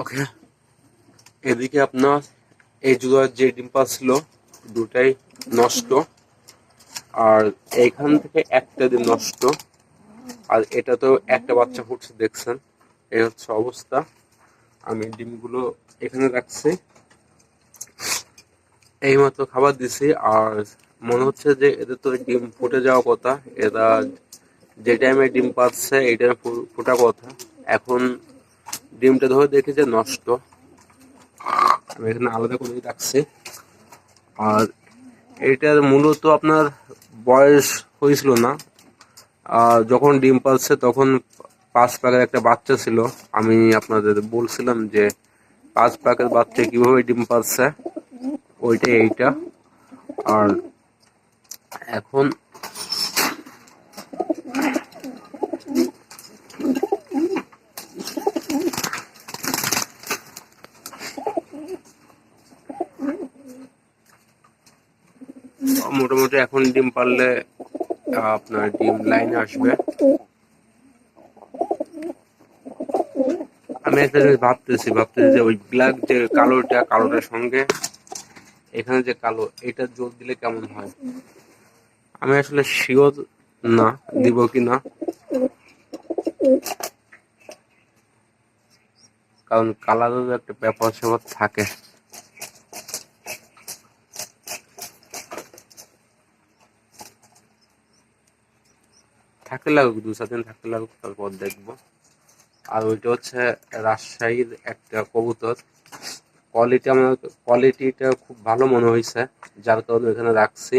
ওকে এদিকে আপনার এই জুয়ার যে ডিম্পা ছিল, দুটাই নষ্ট। আর এইখান থেকে একটা দিন নষ্ট। আর এটা তো একটা বাচ্চা ফুটছে, দেখছেন? এই হচ্ছে অবস্থা। আমি ডিমগুলো এখানে রাখছি। এইমাত্র খাবার দিছি, আর মনে হচ্ছে যে এদের তো ডিম ফুটে যাওয়া কথা। এরা যে টাইমে ডিম পাচ্ছে, এই টাইমে ফোটা কথা। এখন ডিমটা ধরে দেখি যে নষ্ট। আমি এখানে আলাদা করে রাখছি। আর এটার মূলত আপনার বয়স হয়েছিল না। আর যখন ডিম পাচ্ছে তখন পাঁচ পাকের একটা বাচ্চা ছিল। আমি আপনাদের বলছিলাম যে পাঁচ পাকের বাচ্চা কীভাবে ডিম পাচ্ছে ওইটা এইটা। আর এখন মোটামুটি এখন ডিম পারলে আপনার ডিম লাইনে আসবে। আমি একটা জিনিস ভাবতেছি ভাবতেছি যে ওই ব্ল্যাক যে কালোটা, কালোটার সঙ্গে, এখানে যে কালো, এটা জোর দিলে কেমন হয়? আমি আসলে শিওর না, দিব কি না? কারণ কালারের একটা ব্যাপার স্যাপার থাকে। থাকতে লাগুক, দু চার দিন থাকতে লাগুক, তারপর দেখব। আর ওইটা হচ্ছে রাজশাহীর একটা কবুতর। কোয়ালিটি আমার কোয়ালিটিটা খুব ভালো মনে হয়েছে, যার কারণে এখানে রাখছি।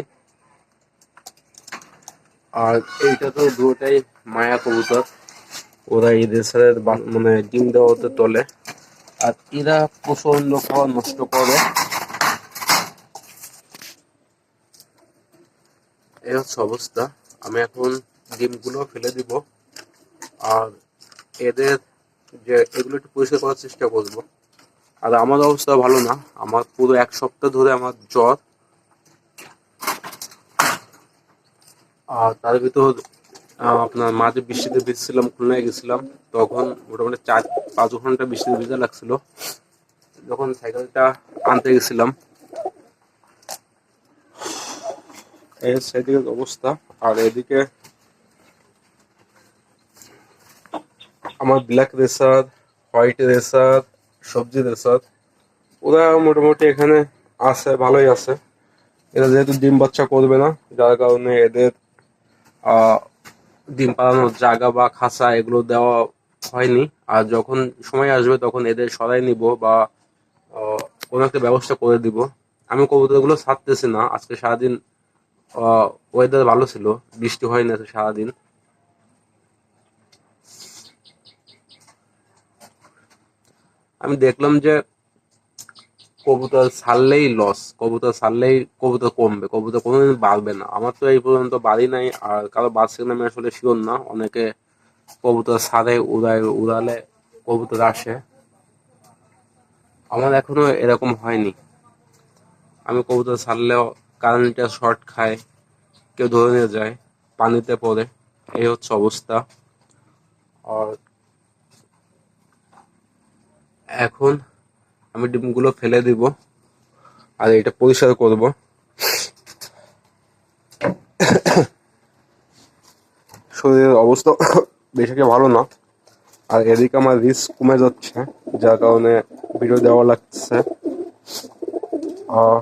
আর এইটা তো দুটাই মায়া কবুতর। ওরা এদের সাথে মানে ডিম দেওয়াতে তোলে। আর এরা প্রচণ্ড খাবার নষ্ট করে। এই হচ্ছে অবস্থা। আমি এখন ডিমগুলো ফেলে দিব। আর এদের যে এগুলো একটু পরিষ্কার করার চেষ্টা করব। আর আমার অবস্থা ভালো না। আমার পুরো এক সপ্তাহ ধরে আমার জ্বর। আর তার ভিতর আপনার মাঝে বৃষ্টিতে ভিজছিলাম, খুলনায় গেছিলাম, তখন মোটামুটি চার, পাঁচ ঘণ্টা বৃষ্টিতে ভিজা লাগছিল। যখন সাইকেলটা আনতে গেছিলাম হচ্ছে এদিকে অবস্থা। আর এদিকে আমার ব্ল্যাক রেসার হোয়াইট রেসার সবজি রেসার ওরা মোটামুটি এখানে আছে, ভালোই আছে। এরা যেহেতু ডিম বাচ্চা করবে না, যার কারণে এদের ডিম পালানোর জায়গা বা খাঁচা এগুলো দেওয়া হয়নি। আর যখন সময় আসবে তখন এদের সরাই নিব বা কোনো একটা ব্যবস্থা করে দিব। আমি কবুতরগুলো ছাড়তেছি না, আজকে সারাদিন ওয়েদার ভালো ছিল, বৃষ্টি হয়নি সারাদিন। আমি দেখলাম যে কবুতর ছাড়লেই লস কবুতর ছাড়লেই কবুতর কমবে, কবুতর কোনোদিন বাড়বে না। আমার তো এই পর্যন্ত বাড়ি নাই, আর কারও বাড়ছে কিনা আমি আসলে শিওর না। অনেকে কবুতর ছাড়ে, উড়ায়, উড়ালে কবুতর আসে। আমার এখনও এরকম হয়নি। আমি কবুতর ছাড়লেও কারেন্টটা শর্ট খায়, কেউ ধরে নিয়ে যায়, পানিতে পড়ে, এই হচ্ছে অবস্থা। আর এখন আমি ডিমগুলো ফেলে দিব আর এটা পরিষ্কার করব। শরীরের অবস্থা বেশি ভালো না। আর এদিকে আমার রিস্ক কমে যাচ্ছে যার কারণে ভিডিও দেওয়া লাগছে। আহ,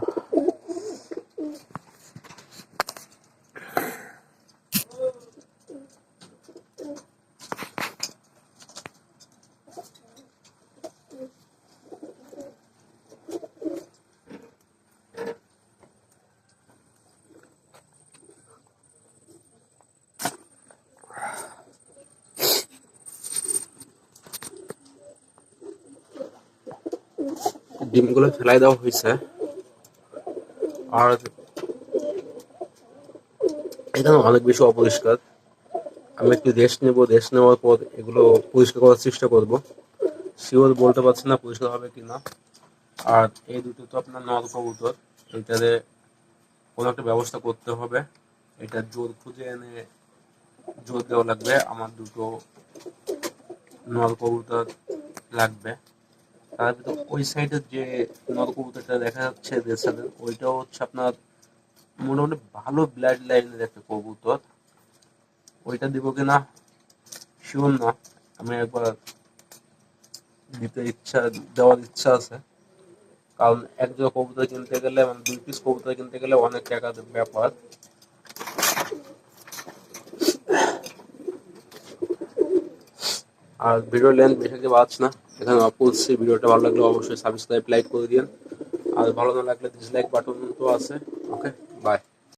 ডিমগুলো ফেলাই দেওয়া হয়েছে। আর এখানে অনেক বেশি অপরিষ্কার। আমি একটু রেস্ট নেব রেস্ট নেওয়ার পর এগুলো পরিষ্কার করার চেষ্টা করব। শিওর বলতে পারছি না পরিষ্কার হবে কি না আর এই দুটো তো আপনার নল কবুতর এইটাতে কোনো একটা ব্যবস্থা করতে হবে। এটা জোর খুঁজে এনে জোর দেওয়া লাগবে। আমার দুটো নল কবুতর লাগবে। তার ওই সাইডের যে নর কবুতরটা দেখা যাচ্ছে হচ্ছে আপনার মোটামুটি ভালো ব্লাড লাইনের একটা কবুতর। ওইটা দিব শিওর না? আমি একবার দিতে ইচ্ছা, দেওয়ার ইচ্ছা আছে। কারণ এক জোড়া কবুতর কিনতে গেলে মানে দুই পিস কবুতর কিনতে গেলে অনেক টাকার ব্যাপার। আর ভিডিও লেন্থ বেশি পাচ্ছ না? এখানে করছি ভিডিওটা ভালো লাগলে অবশ্যই সাবস্ক্রাইব লাইক করে দিন আর ভালো না লাগলে ডিসলাইক বাটন তো আছে।